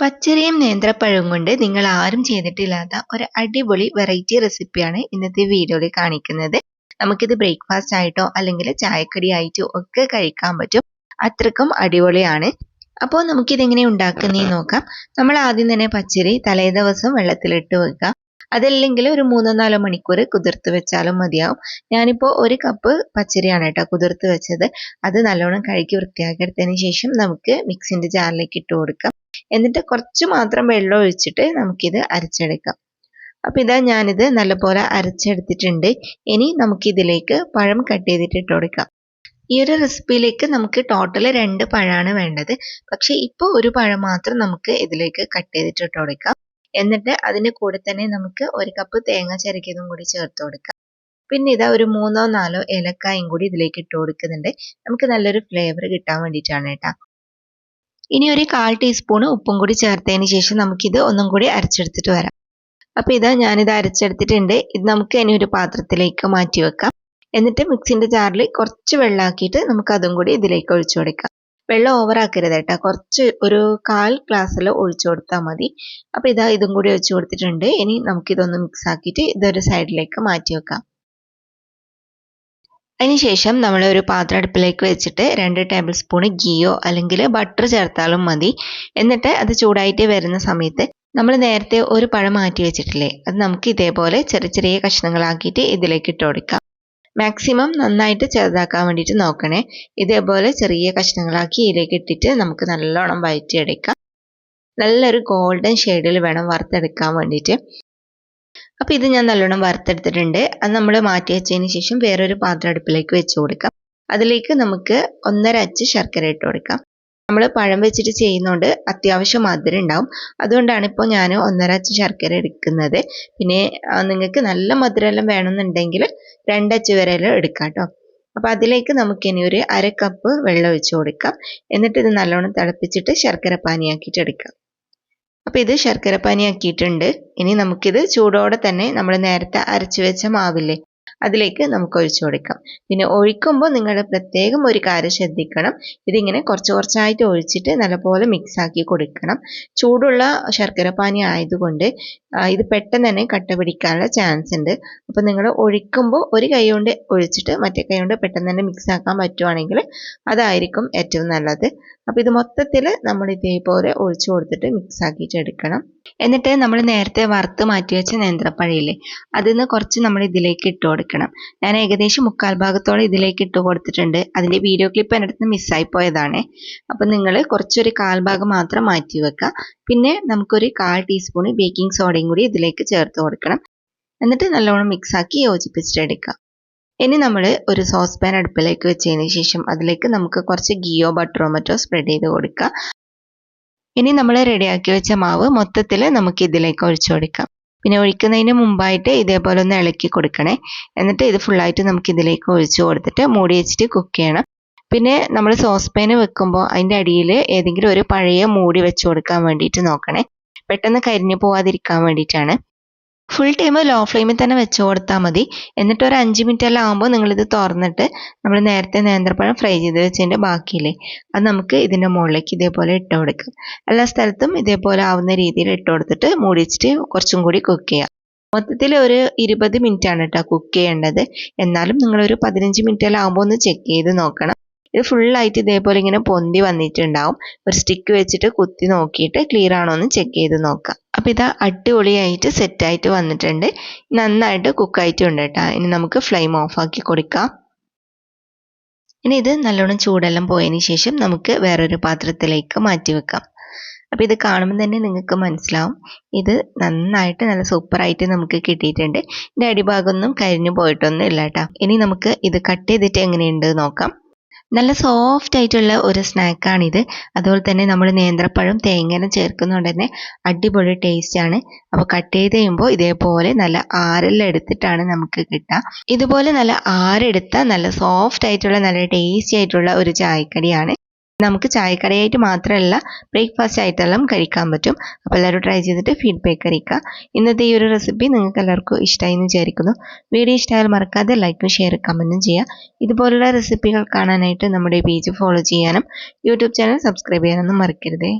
പച്ചരിയും നേന്ത്രപ്പഴവും കൊണ്ട് നിങ്ങൾ ആരും ചെയ്തിട്ടില്ലാത്ത ഒരു അടിപൊളി വെറൈറ്റി റെസിപ്പിയാണ് ഇന്നത്തെ വീഡിയോയിൽ കാണിക്കുന്നത്. നമുക്കിത് ബ്രേക്ക്ഫാസ്റ്റ് ആയിട്ടോ അല്ലെങ്കിൽ ചായക്കടി ആയിട്ടോ ഒക്കെ കഴിക്കാൻ പറ്റും. അത്രക്കും അടിപൊളിയാണ്. അപ്പോൾ നമുക്കിതെങ്ങനെ ഉണ്ടാക്കുന്നേ നോക്കാം. നമ്മൾ ആദ്യം തന്നെ പച്ചരി തലേ ദിവസം വെള്ളത്തിലിട്ട് വെക്കാം അതല്ലെങ്കിൽ ഒരു മൂന്നോ നാലോ മണിക്കൂർ കുതിർത്ത് വെച്ചാലും മതിയാവും. ഞാനിപ്പോൾ ഒരു കപ്പ് പച്ചരിയാണ് കേട്ടോ കുതിർത്ത് വെച്ചത്. അത് നല്ലോണം കഴുകി വൃത്തിയാക്കി എടുത്തതിന് ശേഷം നമുക്ക് മിക്സിന്റെ ജാറിലേക്ക് ഇട്ട് കൊടുക്കാം. എന്നിട്ട് കുറച്ച് മാത്രം വെള്ളം ഒഴിച്ചിട്ട് നമുക്കിത് അരച്ചെടുക്കാം. അപ്പോൾ ഇതാ ഞാനിത് നല്ലപോലെ അരച്ചെടുത്തിട്ടുണ്ട്. ഇനി നമുക്കിതിലേക്ക് പഴം കട്ട് ചെയ്തിട്ട് ഇട്ട് കൊടുക്കാം. ഈ ഒരു റെസിപ്പിയിലേക്ക് നമുക്ക് ടോട്ടൽ രണ്ട് പഴമാണ് വേണ്ടത്. പക്ഷേ ഇപ്പോൾ ഒരു പഴം മാത്രം നമുക്ക് ഇതിലേക്ക് കട്ട് ചെയ്തിട്ട് ഇട്ട് കൊടുക്കാം. എന്നിട്ട് അതിന്റെ കൂടെ തന്നെ നമുക്ക് ഒരു കപ്പ് തേങ്ങ ചിരക്കിയതും കൂടി ചേർത്ത് കൊടുക്കാം. പിന്നെ ഇതാ ഒരു മൂന്നോ നാലോ ഏലക്കായും കൂടി ഇതിലേക്ക് ഇട്ട് കൊടുക്കുന്നുണ്ട്. നമുക്ക് നല്ലൊരു ഫ്ലേവർ കിട്ടാൻ വേണ്ടിയിട്ടാണ് കേട്ടോ. ഇനി ഒരു കാൽ ടീസ്പൂൺ ഉപ്പും കൂടി ചേർത്തതിന് ശേഷം നമുക്കിത് ഒന്നും കൂടി അരച്ചെടുത്തിട്ട് വരാം. അപ്പോൾ ഇതാ ഞാനിത് അരച്ചെടുത്തിട്ടുണ്ട്. ഇത് നമുക്ക് ഇനി ഒരു പാത്രത്തിലേക്ക് മാറ്റി വെക്കാം. എന്നിട്ട് മിക്സിന്റെ ജാറിൽ കുറച്ച് വെള്ളമാക്കിയിട്ട് നമുക്ക് അതും കൂടി ഇതിലേക്ക് ഒഴിച്ചു കൊടുക്കാം. വെള്ളം ഓവറാക്കരുത് കേട്ടോ. കുറച്ച് ഒരു കാൽ ഗ്ലാസ്സിൽ ഒഴിച്ചു കൊടുത്താൽ മതി. അപ്പോൾ ഇതാ ഇതും കൂടി ഒഴിച്ചു കൊടുത്തിട്ടുണ്ട്. ഇനി നമുക്കിതൊന്ന് മിക്സ് ആക്കിയിട്ട് ഇതൊരു സൈഡിലേക്ക് മാറ്റി വെക്കാം. അതിനുശേഷം നമ്മൾ ഒരു പാത്രം അടുപ്പിലേക്ക് വെച്ചിട്ട് രണ്ട് ടേബിൾ സ്പൂൺ ഗീയോ അല്ലെങ്കിൽ ബട്ടർ ചേർത്താലും മതി. എന്നിട്ട് അത് ചൂടായിട്ട് വരുന്ന സമയത്ത് നമ്മൾ നേരത്തെ ഒരു പഴം മാറ്റി വെച്ചിട്ടില്ലേ അത് നമുക്ക് ഇതേപോലെ ചെറിയ ചെറിയ കഷ്ണങ്ങളാക്കിയിട്ട് ഇതിലേക്ക് ഇട്ട് കൊടുക്കാം. മാക്സിമം നന്നായിട്ട് ചെറുതാക്കാൻ വേണ്ടിയിട്ട് നോക്കണേ. ഇതേപോലെ ചെറിയ കഷ്ണങ്ങളാക്കി ഇതിലേക്ക് ഇട്ടിട്ട് നമുക്ക് നല്ലോണം വഴറ്റിയെടുക്കാം. നല്ലൊരു ഗോൾഡൻ ഷെയ്ഡിൽ വേണം വറുത്തെടുക്കാൻ വേണ്ടിയിട്ട്. അപ്പോൾ ഇത് ഞാൻ നല്ലോണം വറുത്തെടുത്തിട്ടുണ്ട്. അത് നമ്മൾ മാറ്റി വെച്ചതിന് ശേഷം വേറൊരു പാത്രം അടുപ്പിലേക്ക് വെച്ച് കൊടുക്കാം. അതിലേക്ക് നമുക്ക് ഒന്നര അച്ച് ശർക്കര ഇട്ട് കൊടുക്കാം. നമ്മൾ പഴം വെച്ചിട്ട് ചെയ്യുന്നതുകൊണ്ട് അത്യാവശ്യം മധുരം ഉണ്ടാവും. അതുകൊണ്ടാണ് ഇപ്പോൾ ഞാൻ ഒന്നര അച്ച് ശർക്കര എടുക്കുന്നത്. പിന്നെ നിങ്ങൾക്ക് നല്ല മധുരമെല്ലാം വേണമെന്നുണ്ടെങ്കിൽ രണ്ടച്ച് വരെയെല്ലാം എടുക്കാം കേട്ടോ അപ്പോൾ അതിലേക്ക് നമുക്ക് ഇനി ഒരു അര കപ്പ് വെള്ളം ഒഴിച്ച് കൊടുക്കാം. എന്നിട്ട് ഇത് നല്ലോണം തിളപ്പിച്ചിട്ട് ശർക്കര പാനിയാക്കിയിട്ട് എടുക്കാം. അപ്പോൾ ഇത് ശർക്കര പാനിയാക്കിയിട്ടുണ്ട് ഇനി നമുക്കിത് ചൂടോടെ തന്നെ നമ്മൾ നേരത്തെ അരച്ചു വെച്ച മാവില്ലേ? അതിലേക്ക് നമുക്ക് ഒഴിച്ചു കൊടുക്കാം. പിന്നെ ഒഴിക്കുമ്പോൾ നിങ്ങൾ പ്രത്യേകം ഒരു കാര്യം ശ്രദ്ധിക്കണം. ഇതിങ്ങനെ കുറച്ച് കുറച്ചായിട്ട് ഒഴിച്ചിട്ട് നല്ലപോലെ മിക്സ് ആക്കി കൊടുക്കണം. ചൂടുള്ള ശർക്കര പാനി ആയതുകൊണ്ട് ഇത് പെട്ടെന്ന് തന്നെ കട്ട പിടിക്കാനുള്ള ചാൻസ് ഉണ്ട്. അപ്പോൾ നിങ്ങൾ ഒഴിക്കുമ്പോൾ ഒരു കൈ കൊണ്ട് ഒഴിച്ചിട്ട് മറ്റേ കൈ കൊണ്ട് പെട്ടെന്ന് തന്നെ മിക്സ് ആക്കാൻ പറ്റുവാണെങ്കിൽ അതായിരിക്കും ഏറ്റവും നല്ലത്. അപ്പോൾ ഇത് മൊത്തത്തിൽ നമ്മൾ ഇതേപോലെ ഒഴിച്ചു കൊടുത്തിട്ട് മിക്സ് ആക്കിയിട്ട് എടുക്കണം. എന്നിട്ട് നമ്മൾ നേരത്തെ വറുത്ത് മാറ്റി വെച്ച നേന്ത്രപ്പഴയില്ലേ അതിൽ നിന്ന് കുറച്ച് നമ്മൾ ഇതിലേക്ക് ഇട്ട് കൊടുക്കണം. ഞാൻ ഏകദേശം മുക്കാൽ ഭാഗത്തോളം ഇതിലേക്ക് ഇട്ട് കൊടുത്തിട്ടുണ്ട്. അതിന്റെ വീഡിയോ ക്ലിപ്പ് എന്റെ അടുത്ത് മിസ്സായി പോയതാണ്. അപ്പം നിങ്ങൾ കുറച്ചൊരു കാൽ ഭാഗം മാത്രം മാറ്റി വെക്കുക പിന്നെ നമുക്കൊരു കാൽ ടീസ്പൂൺ ബേക്കിംഗ് സോഡയും കൂടി ഇതിലേക്ക് ചേർത്ത് കൊടുക്കണം. എന്നിട്ട് നല്ലോണം മിക്സ് ആക്കി യോജിപ്പിച്ചിട്ടെടുക്കുക ഇനി നമ്മൾ ഒരു സോസ് പാൻ അടുപ്പിലേക്ക് വെച്ചതിന് ശേഷം അതിലേക്ക് നമുക്ക് കുറച്ച് ഗിയോ ബട്ടറോ മറ്റോ സ്പ്രെഡ് ചെയ്ത് കൊടുക്കുക ഇനി നമ്മൾ റെഡിയാക്കി വെച്ച മാവ് മൊത്തത്തിൽ നമുക്ക് ഇതിലേക്ക് ഒഴിച്ചു കൊടുക്കാം. പിന്നെ ഒഴിക്കുന്നതിന് മുമ്പായിട്ട് ഇതേപോലെ ഒന്ന് ഇളക്കി കൊടുക്കണേ. എന്നിട്ട് ഇത് ഫുള്ളായിട്ട് നമുക്ക് ഇതിലേക്ക് ഒഴിച്ചു കൊടുത്തിട്ട് മൂടി വെച്ചിട്ട് കുക്ക് ചെയ്യണം. പിന്നെ നമ്മൾ സോസ് പാന് വെക്കുമ്പോൾ അതിന്റെ അടിയിൽ ഏതെങ്കിലും ഒരു പഴയ മൂടി വെച്ച് കൊടുക്കാൻ വേണ്ടിയിട്ട് നോക്കണേ. പെട്ടെന്ന് കരിഞ്ഞു പോവാതിരിക്കാൻ വേണ്ടിയിട്ടാണ്. ഫുൾ ടൈം ലോ ഫ്ലെയിമിൽ തന്നെ വെച്ച് കൊടുത്താൽ മതി. എന്നിട്ട് ഒരു അഞ്ച് മിനിറ്റ് എല്ലാം ആകുമ്പോൾ നിങ്ങളിത് തുറന്നിട്ട് നമ്മൾ നേരത്തെ നേന്ത്രപ്പഴം ഫ്രൈ ചെയ്ത് വെച്ചതിന്റെ ബാക്കിയില്ലേ അത് നമുക്ക് ഇതിന്റെ മുകളിലേക്ക് ഇതേപോലെ ഇട്ട് കൊടുക്കാം. എല്ലാ സ്ഥലത്തും ഇതേപോലെ ആവുന്ന രീതിയിൽ ഇട്ട് കൊടുത്തിട്ട് മൂടി വെച്ചിട്ട് കുറച്ചും കൂടി കുക്ക് ചെയ്യാം. മൊത്തത്തിൽ ഒരു ഇരുപത് മിനിറ്റ് ആണ് കേട്ടോ കുക്ക് ചെയ്യേണ്ടത്. എന്നാലും നിങ്ങളൊരു പതിനഞ്ച് മിനിറ്റ് എല്ലാം ആകുമ്പോൾ ഒന്ന് ചെക്ക് ചെയ്ത് നോക്കണം. ഇത് ഫുള്ളായിട്ട് ഇതേപോലെ ഇങ്ങനെ പൊന്തി വന്നിട്ടുണ്ടാവും. ഒരു സ്റ്റിക്ക് വെച്ചിട്ട് കുത്തി നോക്കിയിട്ട് ക്ലിയർ ആണോ എന്ന് ചെക്ക് ചെയ്ത് നോക്കാം. അപ്പോൾ ഇത് അടിപൊളിയായിട്ട് സെറ്റായിട്ട് വന്നിട്ടുണ്ട്. നന്നായിട്ട് കുക്കായിട്ടുണ്ട് കേട്ടോ ഇനി നമുക്ക് ഫ്ലെയിം ഓഫാക്കി കൊടുക്കാം. ഇനി ഇത് നല്ലോണം ചൂടെല്ലാം പോയതിന് ശേഷം നമുക്ക് വേറൊരു പാത്രത്തിലേക്ക് മാറ്റി വെക്കാം. അപ്പോൾ ഇത് കാണുമ്പോൾ തന്നെ നിങ്ങൾക്ക് മനസ്സിലാവും. ഇത് നന്നായിട്ട് നല്ല സൂപ്പറായിട്ട് നമുക്ക് കിട്ടിയിട്ടുണ്ട്. ഇതിന്റെ അടിഭാഗമൊന്നും കരിഞ്ഞു പോയിട്ടൊന്നും ഇല്ല കേട്ടോ ഇനി നമുക്ക് ഇത് കട്ട് ചെയ്തിട്ട് എങ്ങനെയുണ്ട് നോക്കാം. നല്ല സോഫ്റ്റ് ആയിട്ടുള്ള ഒരു സ്നാക്കാണിത് അതുപോലെ തന്നെ നമ്മൾ നേന്ത്രപ്പഴം തേങ്ങനും ചേർക്കുന്നതുകൊണ്ട് തന്നെ അടിപൊളി ടേസ്റ്റ് ആണ്. അപ്പോൾ കട്ട് ചെയ്ത് കഴിയുമ്പോൾ ഇതേപോലെ നല്ല ആരെല്ലാം നമുക്ക് കിട്ടുക ഇതുപോലെ നല്ല ആരെടുത്ത നല്ല സോഫ്റ്റ് ആയിട്ടുള്ള നല്ല ടേസ്റ്റി ആയിട്ടുള്ള ഒരു ചായക്കടിയാണ്. നമുക്ക് ചായക്കടയായിട്ട് മാത്രമല്ല ബ്രേക്ക്ഫാസ്റ്റ് ആയിട്ടെല്ലാം കഴിക്കാൻ പറ്റും. അപ്പോൾ എല്ലാവരും ട്രൈ ചെയ്തിട്ട് ഫീഡ്ബാക്ക് അറിയിക്കുക. ഇന്നത്തെ ഈ ഒരു റെസിപ്പി നിങ്ങൾക്ക് എല്ലാവർക്കും ഇഷ്ടമായി എന്ന് വിചാരിക്കുന്നു. വീഡിയോ ഇഷ്ടമായാൽ മറക്കാതെ ലൈക്കും ഷെയർ കമന്റും ചെയ്യുക. ഇതുപോലുള്ള റെസിപ്പികൾ കാണാനായിട്ട് നമ്മുടെ പേജ് ഫോളോ ചെയ്യാനും യൂട്യൂബ് ചാനൽ സബ്സ്ക്രൈബ് ചെയ്യാനൊന്നും മറക്കരുതേ.